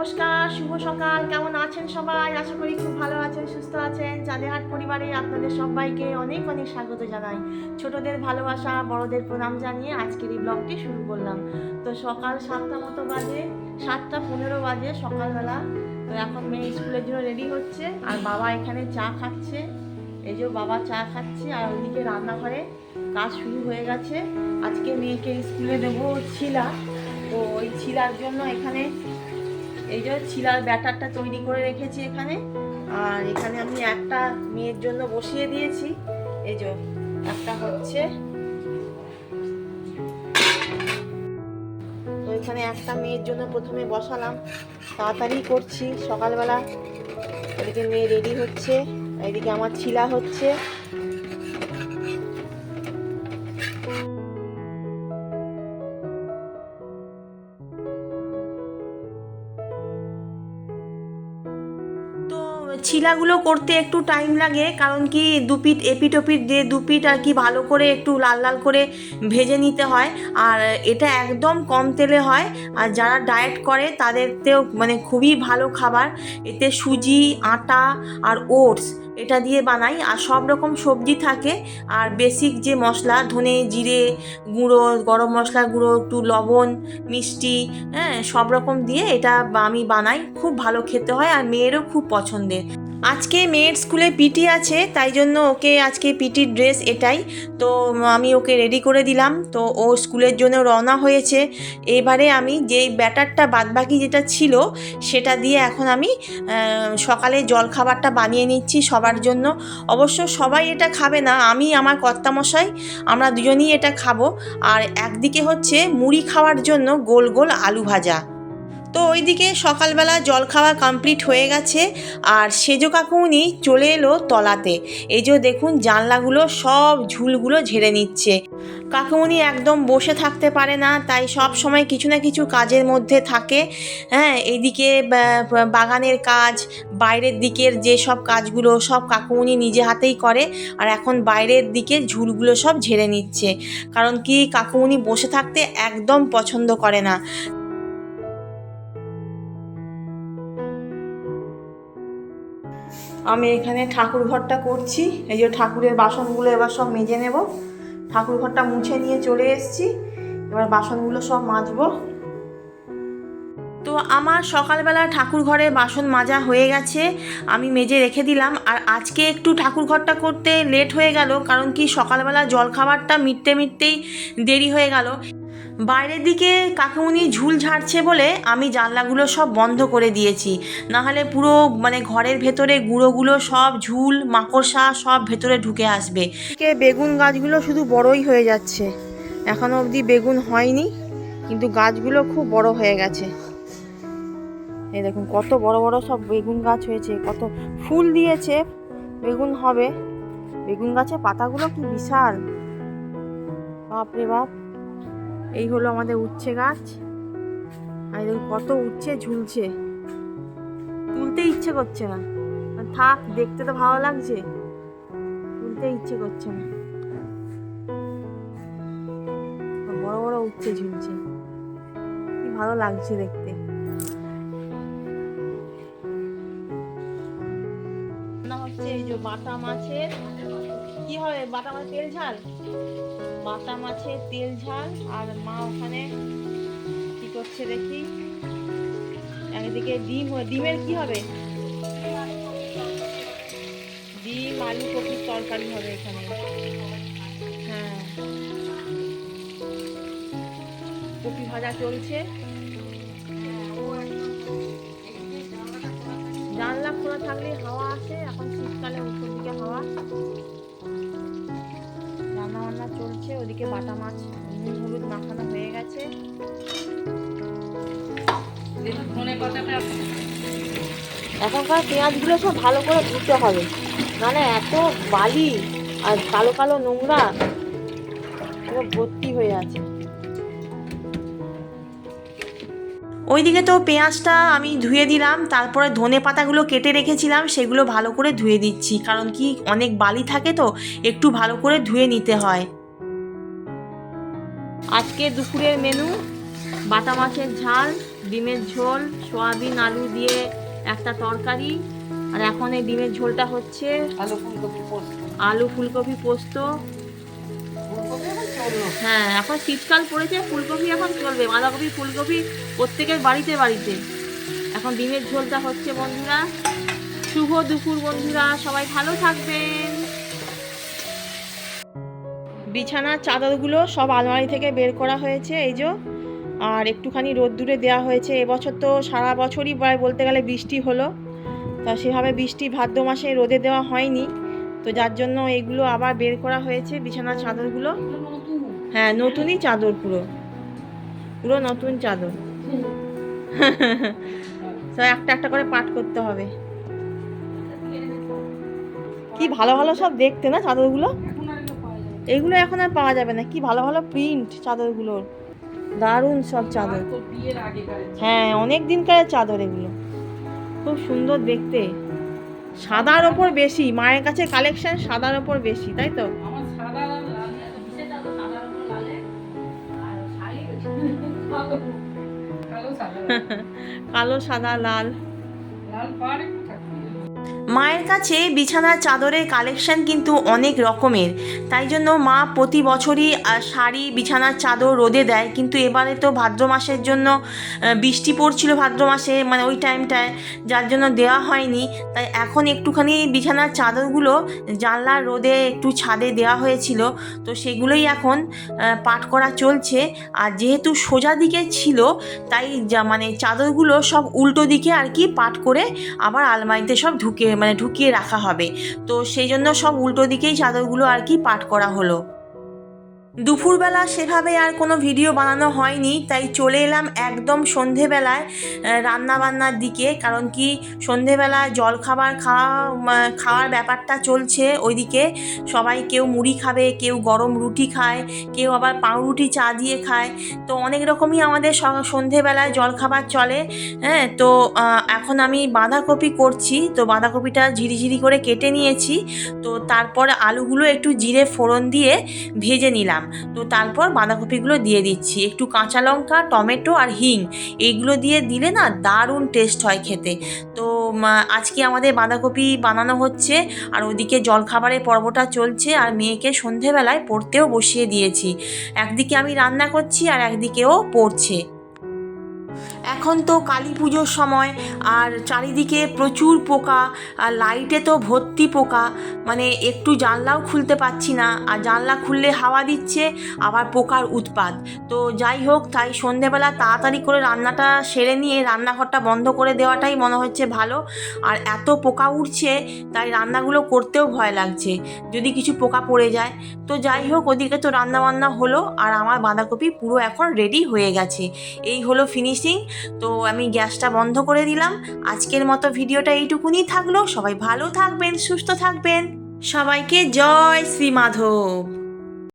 নমস্কার, শুভ সকাল। কেমন আছেন সবাই? আশা করি খুব ভালো আছেন, সুস্থ আছেন। চাঁদেহাট পরিবারে আপনাদের সবাইকে অনেক অনেক স্বাগত জানাই। ছোটদের ভালোবাসা, বড়দের প্রণাম জানিয়ে আজকের এই ব্লগটি শুরু করলাম। তো সকাল সাতটা মতো বাজে, সাতটা পনেরো বাজে সকালবেলা। তো এখন মেয়ে স্কুলের জন্য রেডি হচ্ছে, আর বাবা এখানে চা খাচ্ছে। এই যে বাবা চা খাচ্ছে, আর ওইদিকে রান্নাঘরে কাজ শুরু হয়ে গেছে। আজকে মেয়েকে স্কুলে দেবো ছিলা। তো ওই ছিলার জন্য এখানে এই যে ছিলার ব্যাটারটা তৈরি করে রেখেছি এখানে। আর এখানে আমি একটা মেয়ের জন্য বসিয়ে দিয়েছি। এই যে একটা হচ্ছে। তো এখানে একটা মেয়ের জন্য প্রথমে বসালাম। তাড়াতাড়ি করছি। সকালবেলা এদিকে মেয়ে রেডি হচ্ছে, এদিকে আমার ছিলা হচ্ছে। ছিলাগুলো করতে একটু টাইম লাগে, কারণ কি দুপিট এপিট ওপিট দিয়ে দুপিট আর কি ভালো করে একটু লাল লাল করে ভেজে নিতে হয়। আর এটা একদম কম তেলে হয়। আর যারা ডায়েট করে, তাদেরতেও মানে খুবই ভালো খাবার। এতে সুজি, আটা আর ওটস এটা দিয়ে বানাই। আর সব রকম সবজি থাকে। আর বেসিক যে মশলা, ধনে, জিরে গুঁড়ো, গরম মশলা গুঁড়ো, একটু লবণ, মিষ্টি হ্যাঁ সব রকম দিয়ে এটা আমি বানাই। খুব ভালো খেতে হয় আর মেয়েরও খুব পছন্দের। আজকে মেয়ের স্কুলে পিটি আছে, তাই জন্য ওকে আজকে পিটির ড্রেস এটাই। তো আমি ওকে রেডি করে দিলাম। তো ও স্কুলের জন্য রওনা হয়েছে। এবারে আমি যেই ব্যাটারটা বাদবাকি যেটা ছিল, সেটা দিয়ে এখন আমি সকালে জলখাবারটা বানিয়ে নিচ্ছি সবার জন্য। অবশ্য সবাই এটা খাবে না, আমি, আমার কর্তামশাই, আমরা দুজনেই এটা খাব। আর একদিকে হচ্ছে মুড়ি খাওয়ার জন্য গোল গোল আলু ভাজা। তো ওইদিকে সকালবেলা জল খাওয়া কমপ্লিট হয়ে গেছে আর সেজো কাকুনি চলে এলো তলাতে। এই যে দেখুন, জানলাগুলো সব ঝুলগুলো ঝেড়ে নিচ্ছে। কাকুমনি একদম বসে থাকতে পারে না, তাই সব সময় কিছু না কিছু কাজের মধ্যে থাকে। হ্যাঁ এইদিকে বাগানের কাজ, বাইরের দিকের যে সব কাজগুলো সব কাকুমনি নিজে হাতেই করে আর এখন বাইরের দিকে ঝুলগুলো সব ঝেড়ে নিচ্ছে। কারণ কি, কাকুমনি বসে থাকতে একদম পছন্দ করে না। আমি এখানে ঠাকুর ঘরটা করছি। এই যে ঠাকুরের বাসনগুলো এবার সব মেজে নেব। ঠাকুর ঘরটা মুছে নিয়ে চলে এসেছি। এবার বাসনগুলো সব মাজবো। তো আমার সকালবেলা ঠাকুর ঘরে বাসন মাজা হয়ে গেছে। আমি মেজে রেখে দিলাম। আর আজকে একটু ঠাকুর ঘরটা করতে লেট হয়ে গেল। কারণ কি সকালবেলা জল খাবারটা মিটতে মিটতেই দেরি হয়ে গেল। বাইরের দিকে কাকুমনি ঝুল ঝাড়ছে বলে আমি জানলাগুলো সব বন্ধ করে দিয়েছি। নাহলে পুরো মানে ঘরের ভেতরে গুঁড়োগুলো সব ঝুল, মাকড়সা সব ভেতরে ঢুকে আসবে। বেগুন গাছগুলো শুধু বড়ই হয়ে যাচ্ছে। এখনও অবধি বেগুন হয়নি, কিন্তু গাছগুলো খুব বড় হয়ে গেছে। এই দেখুন, কত বড় বড় সব বেগুন গাছ হয়েছে, কত ফুল দিয়েছে, বেগুন হবে। বেগুন গাছে পাতাগুলো কি বিশাল। বাপরে বাপ। এই হলো আমাদের উচ্ছে গাছ। আর দেখুন কত উচ্ছে ঝুলছে। তুলতে ইচ্ছে করছে না। থাক, দেখতে তো ভালো লাগছে। তুলতে ইচ্ছে করছে না। বড় বড় উচ্ছে ঝুলছে। কি ভালো লাগছে দেখতে। হচ্ছে মাছের। কি হবে? বাটা মাছের তেল ঝাল? বাটা মাছের তেল ঝাল আর মা ওখানে কি করছে দেখি? একদিকে ডিম ডিমের কি হবে? ডিম, আলু, কপির তরকারি হবে এখানে। হ্যাঁ। কপি ভাজা চলছে। জানলা খোলা থাকলে হাওয়া আসে। এখন শীতকালে উপর দিকে হাওয়া। রান্না চলছে ওদিকে বাটা মাছ নুন হলুদ মাখানো হয়ে গেছে। এখনকার পেঁয়াজগুলো সব ভালো করে ধুতে হবে। মানে এত বালি আর কালো কালো নোংরা ভর্তি হয়ে আছে। ওইদিকে তো পেঁয়াজটা আমি ধুয়ে দিলাম তারপরে ধনে পাতাগুলো কেটে রেখেছিলাম সেগুলো ভালো করে ধুয়ে দিচ্ছি কারণ কি অনেক বালি থাকে তো একটু ভালো করে ধুয়ে নিতে হয়। আজকে দুপুরের মেনু বাটা মাছের ঝাল ডিমের ঝোল সোয়াবিন আলু দিয়ে একটা তরকারি আর এখন এই ডিমের ঝোলটা হচ্ছে আলু ফুলকপি পোস্ত। আলু ফুলকপি পোস্ত হ্যাঁ এখন শীতকাল পড়েছে, ফুলকপি এখন চলবে, বাঁধাকপি, ফুলকপি প্রত্যেকের বাড়িতে বাড়িতে। এখন ডিমের ঝোলটা হচ্ছে বন্ধুরা। শুভ দুপুর বন্ধুরা, সবাই ভালো থাকবেন। বিছানার চাদরগুলো সব আলমারি থেকে বের করা হয়েছে, এই যে। আর একটুখানি রোদ্দুরে দেওয়া হয়েছে, এবছর তো সারা বছরই প্রায় বলতে গেলে বৃষ্টি হলো। তা সেভাবে বৃষ্টি ভাদ্র মাসে রোদে দেওয়া হয়নি। তো যার জন্য এগুলো আবার বের করা হয়েছে বিছানার চাদরগুলো। হ্যাঁ নতুনই চাদর পুরো। পুরো নতুন চাদর। তো একটা একটা করে পাঠ করতে হবে। কি ভালো ভালো সব দেখতে না চাদরগুলো? এইগুলো এখন আর পাওয়া যাবে না। কি ভালো ভালো প্রিন্ট চাদরগুলোর। দারুণ সব চাদর। হ্যাঁ অনেক দিনকার চাদর এগুলো। খুব সুন্দর দেখতে। সাদার ওপর বেশি। মায়ের কাছে কালেকশন সাদার ওপর বেশি, তাই তো? কালো সাদা লাল। লাল পাড় মায়ের কাছে বিছানার চাদরের কালেকশন কিন্তু অনেক রকমের। তাই জন্য মা প্রতি বছরই শাড়ি, বিছানার চাদর রোদে দেয়। কিন্তু এবারে তো ভাদ্র মাসের জন্য বৃষ্টি পড়ছিল ভাদ্র মাসে মানে ওই টাইমটায় যার জন্য দেওয়া হয়নি। তাই এখন একটুখানি বিছানার চাদরগুলো জানলার রোদে একটু ছাদে দেওয়া হয়েছিল। তো সেগুলোই এখন পাট করা চলছে। আর যেহেতু সোজা দিকে ছিল, তাই মানে চাদরগুলো সব উল্টো দিকে আর কি পাট করে আবার আলমারিতে সব ঢুকে মানে ঢুকিয়ে রাখা হবে। তো সেই জন্য সব উল্টো দিকেই চাদরগুলো আর কি পাট করা হলো। দুপুরবেলা সেভাবে আর কোনো ভিডিও বানানো হয়নি, তাই চলে এলাম একদম সন্ধেবেলায় রান্না বান্নার দিকে। কারণ কি সন্ধেবেলা জল খাবার খাওয়া খাওয়ার ব্যাপারটা চলছে ওইদিকে। সবাই কেউ মুড়ি খাবে, কেউ গরম রুটি খায়, কেউ আবার পাউরুটি চা দিয়ে খায়। তো অনেক রকমই আমাদের সন্ধেবেলায় জল খাবার চলে হ্যাঁ? তো এখন আমি বাঁধাকপি করছি, তো বাঁধাকপিটা ঝিরিঝিরি করে কেটে নিয়েছি। তো তারপর আলুগুলো একটু জিরে ফোড়ন দিয়ে ভেজে নিলাম। তো তারপর বাঁধাকপিগুলো দিয়ে দিচ্ছি। একটু কাঁচা লঙ্কা, টমেটো আর হিং, এইগুলো দিয়ে দিলে না দারুণ টেস্ট হয় খেতে। তো আজকে আমাদের বাঁধাকপি বানানো হচ্ছে আর ওদিকে জলখাবারের পর্বটা চলছে আর মেয়েকে সন্ধেবেলায় পড়তেও বসিয়ে দিয়েছি। একদিকে আমি রান্না করছি আর একদিকেও পড়ছে। এখন তো কালী পুজোর সময়, আর চারিদিকে প্রচুর পোকা, আর লাইটে তো ভর্তি পোকা। মানে একটু জানলাও খুলতে পারছি না, আর জানলা খুললে হাওয়া দিচ্ছে, আবার পোকার উৎপাত। তো যাই হোক, তাই সন্ধেবেলা তাড়াতাড়ি করে রান্নাটা সেরে নিয়ে রান্নাঘরটা বন্ধ করে দেওয়াটাই মনে হচ্ছে ভালো। আর এত পোকা উঠছে তাই রান্নাগুলো করতেও ভয় লাগছে, যদি কিছু পোকা পড়ে যায়। তো যাই হোক, ওদিকে তো রান্না বান্না হলো, আর আমার বাঁধাকপি পুরো এখন রেডি হয়ে গেছে। এই হলো ফিনিশিং তো আমি গ্যাসটা বন্ধ করে দিলাম। আজকের মতো ভিডিওটা এইটুকুনি থাকল। সবাই ভালো থাকবেন, সুস্থ থাকবেন। সবাইকে জয় শ্রী মাধব।